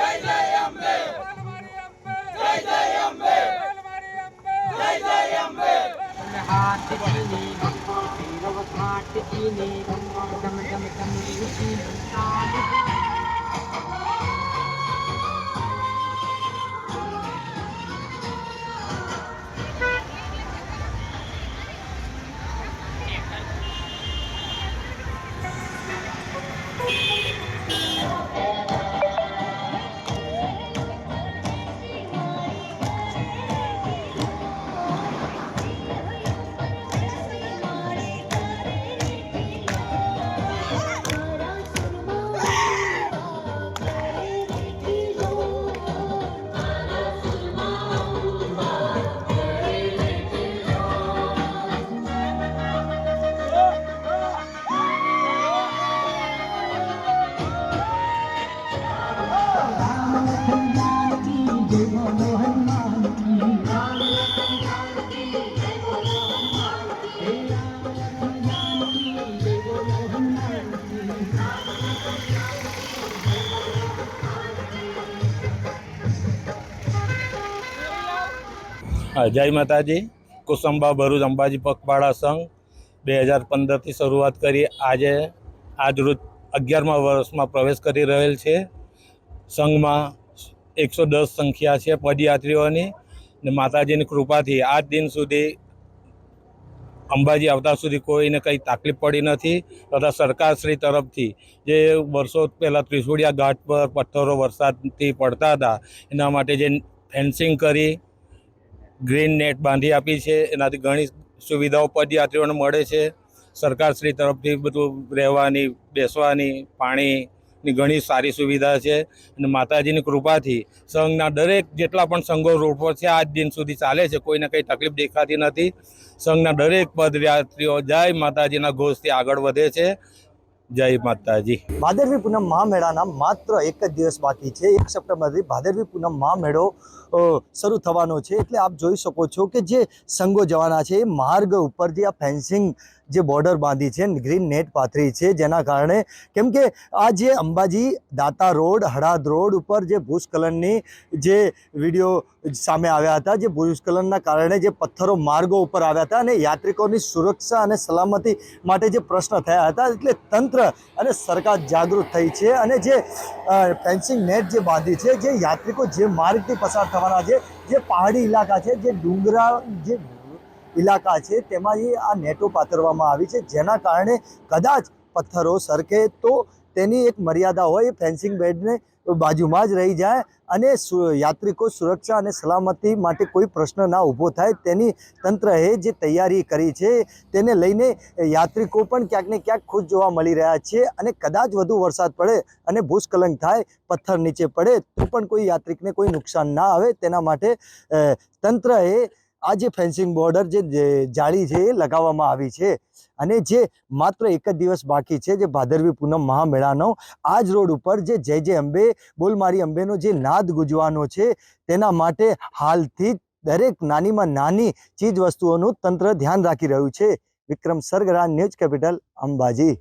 અંબે જય જય માતાજી. કુસુંબા ભરૂચ અંબાજી પગપાળા સંઘ બે હજાર પંદરથી શરૂઆત કરી. આજે આજ રોજ અગિયારમા વર્ષમાં પ્રવેશ કરી રહેલ છે. સંઘમાં એકસો દસ સંખ્યા છે પદયાત્રીઓની ને માતાજીની કૃપાથી આજ દિન સુધી અંબાજી આવતા સુધી કોઈને કંઈ તકલીફ પડી નથી તથા સરકારશ્રી તરફથી જે વર્ષો પહેલાં ત્રિશુળિયા ઘાટ પર પથ્થરો વરસાદથી પડતા હતા, એના માટે જે ફેન્સિંગ કરી ગ્રીન નેટ બાંધી આપી છે. એનાથી ઘણી સુવિધાઓ પદયાત્રીઓને મળે છે. સરકારશ્રી તરફથી બધું રહેવાની, બેસવાની, પાણીની ઘણી સારી સુવિધા છે અને માતાજીની કૃપાથી સંઘના દરેક જેટલા પણ સંઘો રોડ પર છે, આજ દિન સુધી ચાલે છે. કોઈને કંઈ તકલીફ દેખાતી નથી. સંઘના દરેક પદયાત્રીઓ જય માતાજીના ઘોષથી આગળ વધે છે. જય માતાજી. ભાદરવી પૂનમ મહામેળાના માત્ર એક જ દિવસ બાકી છે. એક સપ્ટેમ્બરથી ભાદરવી પૂનમ મહામેળો મેળો શરૂ થવાનો છે. એટલે આપ જોઈ શકો છો કે જે સંઘો જવાના છે એ માર્ગ ઉપર જે આ ફેન્સિંગ જે બોર્ડર બાંધી છે, ગ્રીન નેટ પાથરી છે, જેના કારણે કેમ કે આ જે અંબાજી દાતા રોડ, હળાદ રોડ ઉપર જે ભૂસ્ખલનની જે વીડિયો સામે આવ્યા હતા, જે ભૂસ્ખલનના કારણે જે પથ્થરો માર્ગો ઉપર આવ્યા હતા અને યાત્રિકોની સુરક્ષા અને સલામતી માટે જે પ્રશ્ન થયા હતા, એટલે તંત્ર અને સરકાર જાગૃત થઈ છે અને જે ફેન્સિંગ નેટ જે બાંધી છે, જે યાત્રિકો જે માર્ગથી પસાર થવાના છે, જે પહાડી ઇલાકા છે, જે ડુંગરા, જે ઇલાકા છે, તેમાં આ નેટો પાથરવામાં આવી છે. જેના કારણે કદાચ પથ્થરો સરકે તો તેની એક મર્યાદા હોય ફેન્સિંગ બેડને બાજુમાં જ રહી જાય અને યાત્રિકો સુરક્ષા અને સલામતી માટે કોઈ પ્રશ્ન ના ઊભો થાય તેની તંત્રએ જે તૈયારી કરી છે, તેને લઈને યાત્રિકો પણ ક્યાંક ને ક્યાંક ખુશ જોવા મળી રહ્યા છે અને કદાચ વધુ વરસાદ પડે અને ભૂસ્ખલન થાય, પથ્થર નીચે પડે, તો પણ કોઈ યાત્રિકને કોઈ નુકસાન ના આવે. તેના માટે તંત્રએ આ જે ફેન્સિંગ બોર્ડર જે જાળી છે એ લગાવવામાં આવી છે અને જે માત્ર એક જ દિવસ બાકી છે જે ભાદરવી પૂનમ મહામેળાનો આ જ રોડ ઉપર જે જય જય અંબે બોલમારી અંબેનો જે નાદ ગુજવાનો છે, તેના માટે હાલથી દરેક નાનીમાં નાની ચીજ વસ્તુઓનું તંત્ર ધ્યાન રાખી રહ્યું છે. Vikram Sargara, news capital, Ambaji.